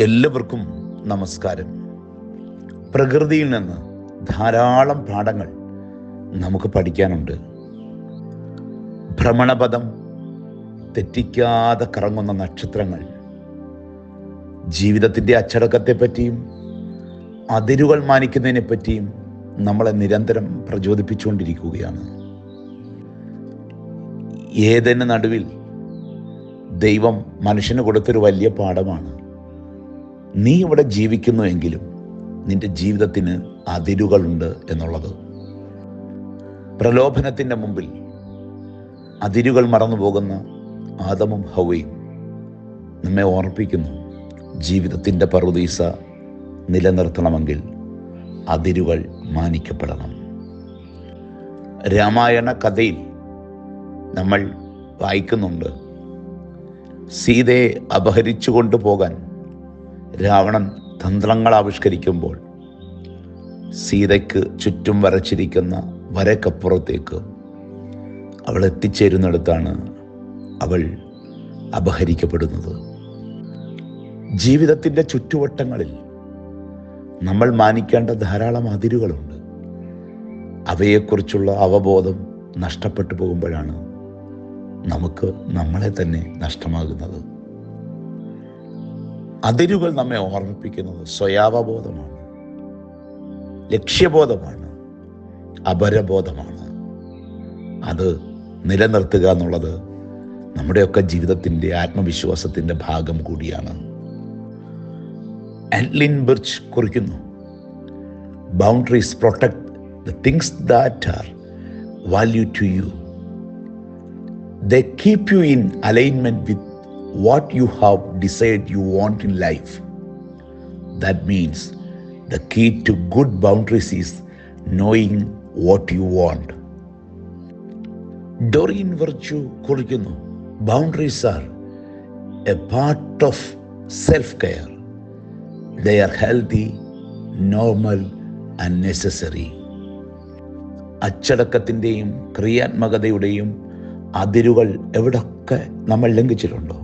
എല്ലാവർക്കും നമസ്കാരം. പ്രകൃതിയിൽ നിന്ന് ധാരാളം പാഠങ്ങൾ നമുക്ക് പഠിക്കാനുണ്ട്. ഭ്രമണപഥം തെറ്റിക്കാതെ കറങ്ങുന്ന നക്ഷത്രങ്ങൾ ജീവിതത്തിന്റെ അച്ചടക്കത്തെ പറ്റിയും അതിരുകൾ മാനിക്കുന്നതിനെ പറ്റിയും നമ്മളെ നിരന്തരം പ്രചോദിപ്പിച്ചുകൊണ്ടിരിക്കുകയാണ്. ഏതെന്ന നടുവിൽ ദൈവം മനുഷ്യന് കൊടുത്തൊരു വലിയ പാഠമാണ്. നീ ഇവിടെ ജീവിക്കുന്നു എങ്കിലും നിന്റെ ജീവിതത്തിന് അതിരുകളുണ്ട് എന്നുള്ളത്. പ്രലോഭനത്തിന്റെ മുമ്പിൽ അതിരുകൾ മറന്നു പോകുന്ന ആദമും ഹവയും നമ്മെ ഓർപ്പിക്കുന്നു. ജീവിതത്തിന്റെ പറുദീസ നിലനിർത്തണമെങ്കിൽ അതിരുകൾ മാനിക്കപ്പെടണം. രാമായണ കഥയിൽ നമ്മൾ വായിക്കുന്നുണ്ട് സീതയെ അപഹരിച്ചു കൊണ്ടുപോകാൻ രാവണൻ തന്ത്രങ്ങൾ ആവിഷ്കരിക്കുമ്പോൾ സീതയ്ക്ക് ചുറ്റും വരച്ചിരിക്കുന്ന വരക്കപ്പുറത്തേക്ക് അവൾ എത്തിച്ചേരുന്നിടത്താണ് അവൾ അപഹരിക്കപ്പെടുന്നത്. ജീവിതത്തിന്റെ ചുറ്റുവട്ടങ്ങളിൽ നമ്മൾ മാനിക്കേണ്ട ധാരാളം അതിരുകളുണ്ട്. അവയെക്കുറിച്ചുള്ള അവബോധം നഷ്ടപ്പെട്ടു പോകുമ്പോഴാണ് നമുക്ക് നമ്മളെ തന്നെ നഷ്ടമാകുന്നത്. അതിരുകൾ നമ്മെ ഓർമ്മിപ്പിക്കുന്നത് സ്വയാവബോധമാണ് ലക്ഷ്യബോധമാണ് അപരബോധമാണ്. അത് നിലനിർത്തുക എന്നുള്ളത് നമ്മുടെയൊക്കെ ജീവിതത്തിന്റെ ആത്മവിശ്വാസത്തിന്റെ ഭാഗം കൂടിയാണ്. ആൻലിൻ ബിർച്ച് കുറിക്കുന്നു boundaries protect the things that are value to you they keep you in alignment with what you have decided you want in life. That means the key to good boundaries is knowing what you want. Doreen Virtue കുറിക്കുന്നു boundaries are a part of self care they are healthy normal and necessary അച്ചടക്കത്തിന്റെയും ക്രിയാത്മകതയുടെയും അതിരുകൾ എവിടൊക്കെ നമ്മൾ ലംഘിച്ചിട്ടുണ്ടോ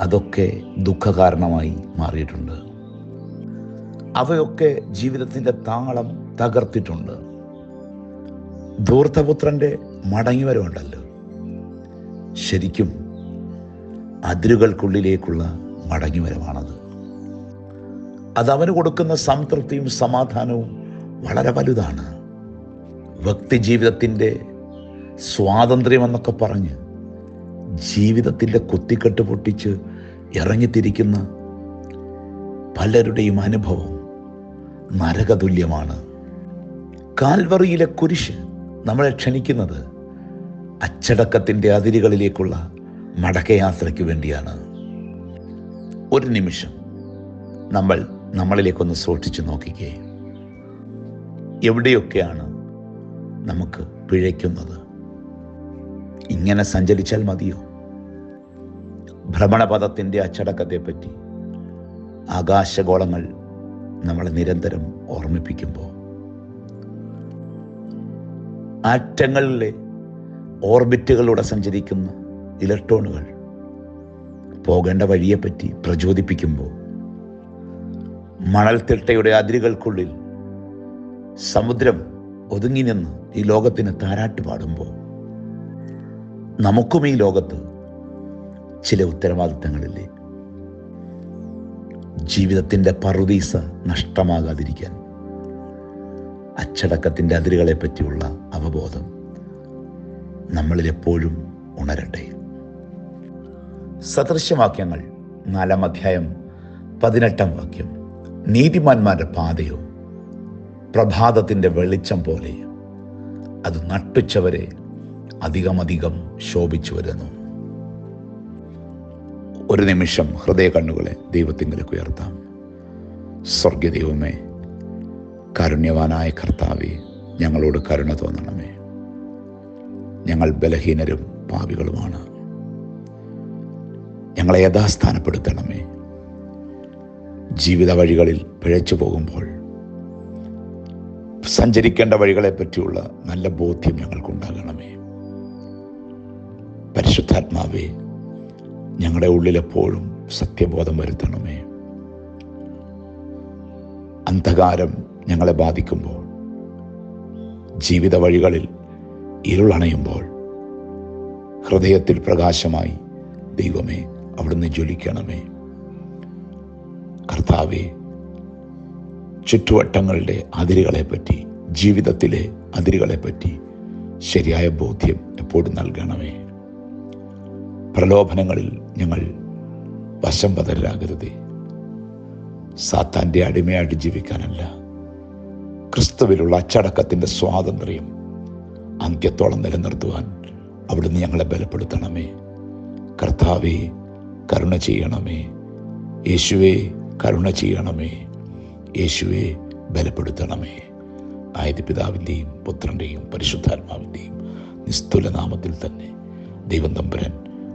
അതൊക്കെ ദുഃഖകാരണമായി മാറിയിട്ടുണ്ട്. അവയൊക്കെ ജീവിതത്തിന്റെ താളം തകർത്തിട്ടുണ്ട്. ധൂർത്തപുത്രന്റെ മടങ്ങിവരവുണ്ടല്ലോ. ശരിക്കും അതിരുകൾക്കുള്ളിലേക്കുള്ള മടങ്ങിവരവാണത്. അത് അവന് കൊടുക്കുന്ന സംതൃപ്തിയും സമാധാനവും വളരെ വലുതാണ്. വ്യക്തി ജീവിതത്തിന്റെ സ്വാതന്ത്ര്യം എന്നൊക്കെ പറഞ്ഞ് ജീവിതത്തിന്റെ കുത്തിക്കെട്ട് പൊട്ടിച്ച് ഇറങ്ങിത്തിരിക്കുന്ന പലരുടെയും അനുഭവം നരകതുല്യമാണ്. കാൽവറിയിലെ കുരിശ് നമ്മളെ ക്ഷണിക്കുന്നത് അച്ചടക്കത്തിന്റെ അതിരുകളിലേക്കുള്ള മടക്കയാത്രയ്ക്ക് വേണ്ടിയാണ്. ഒരു നിമിഷം നമ്മൾ നമ്മളിലേക്കൊന്ന് സൂക്ഷിച്ചു നോക്കിക്കേ. എവിടെയൊക്കെയാണ് നമുക്ക് പിഴയ്ക്കുന്നത്? ഇങ്ങനെ സഞ്ചരിച്ചാൽ മതിയോ? ഭ്രമണപഥത്തിന്റെ അച്ചടക്കത്തെപ്പറ്റി ആകാശഗോളങ്ങൾ നമ്മളെ നിരന്തരം ഓർമ്മിപ്പിക്കുമ്പോൾ. ആറ്റങ്ങളിലെ ഓർബിറ്റുകളിലൂടെ സഞ്ചരിക്കുന്ന ഇലക്ട്രോണുകൾ പോകേണ്ട വഴിയെപ്പറ്റി പ്രചോദിപ്പിക്കുമ്പോൾ മണൽത്തിട്ടയുടെ അതിരുകൾക്കുള്ളിൽ സമുദ്രം ഒതുങ്ങി നിന്ന് ഈ ലോകത്തിന് താരാട്ട് പാടുമ്പോൾ നമുക്കും ഈ ലോകത്ത് ചില ഉത്തരവാദിത്തങ്ങളില്ലേ? ജീവിതത്തിന്റെ പറുദീസ നഷ്ടമാകാതിരിക്കാൻ. അച്ചടക്കത്തിന്റെ അതിരുകളെ പറ്റിയുള്ള അവബോധം നമ്മളിൽ എപ്പോഴും ഉണരട്ടെ. സദൃശ്യവാക്യങ്ങൾ നാലാം അധ്യായം പതിനെട്ടാം വാക്യം. നീതിമാന്മാരുടെ പാതയോ പ്രഭാതത്തിന്റെ വെളിച്ചം പോലെ അത് നട്ടുച്ചവരെ അധികമധികം ശോഭിച്ചു വരുന്നു. ഒരു നിമിഷം ഹൃദയ കണ്ണുകളെ ദൈവത്തിങ്കിലേക്ക് ഉയർത്താം. സ്വർഗീയ ദൈവമേ കാരുണ്യവാനായ കർത്താവെ ഞങ്ങളോട് കരുണ തോന്നണമേ. ഞങ്ങൾ ബലഹീനരും പാപികളുമാണ്. ഞങ്ങളെ യഥാസ്ഥാനപ്പെടുത്തണമേ. ജീവിത വഴികളിൽ പിഴച്ചു പോകുമ്പോൾ സഞ്ചരിക്കേണ്ട വഴികളെ പറ്റിയുള്ള നല്ല ബോധ്യം ഞങ്ങൾക്കുണ്ടാകണമേ. പരിശുദ്ധാത്മാവേ ഞങ്ങളുടെ ഉള്ളിലെപ്പോഴും സത്യബോധം വരുത്തണമേ. അന്ധകാരം ഞങ്ങളെ ബാധിക്കുമ്പോൾ ജീവിത വഴികളിൽ ഇരുളണയുമ്പോൾ ഹൃദയത്തിൽ പ്രകാശമായി ദൈവമേ അവിടുന്ന് ജ്വലിക്കണമേ. കർത്താവെ ചുറ്റുവട്ടങ്ങളുടെ അതിരുകളെപ്പറ്റി ജീവിതത്തിലെ അതിരുകളെപ്പറ്റി ശരിയായ ബോധ്യം എപ്പോഴും നൽകണമേ. പ്രലോഭനങ്ങളിൽ ഞങ്ങൾ വശം പതരാകരുതേ സാത്താന്റെ അടിമയായിട്ട് ജീവിക്കാനല്ല ക്രിസ്തുവിലുള്ള അച്ചടക്കത്തിന്റെ സ്വാതന്ത്ര്യം അന്ത്യത്തോളം നിലനിർത്തുവാൻ അവിടുന്ന് ഞങ്ങളെ ബലപ്പെടുത്തണമേ. കർത്താവെ കരുണ ചെയ്യണമേ. യേശുവെ കരുണ ചെയ്യണമേ. യേശുവെ ബലപ്പെടുത്തണമേ. ആയത് പിതാവിന്റെയും പുത്രന്റെയും പരിശുദ്ധാത്മാവിന്റെയും നിസ്തുല നാമത്തിൽ തന്നെ ദൈവം തമ്പുരൻ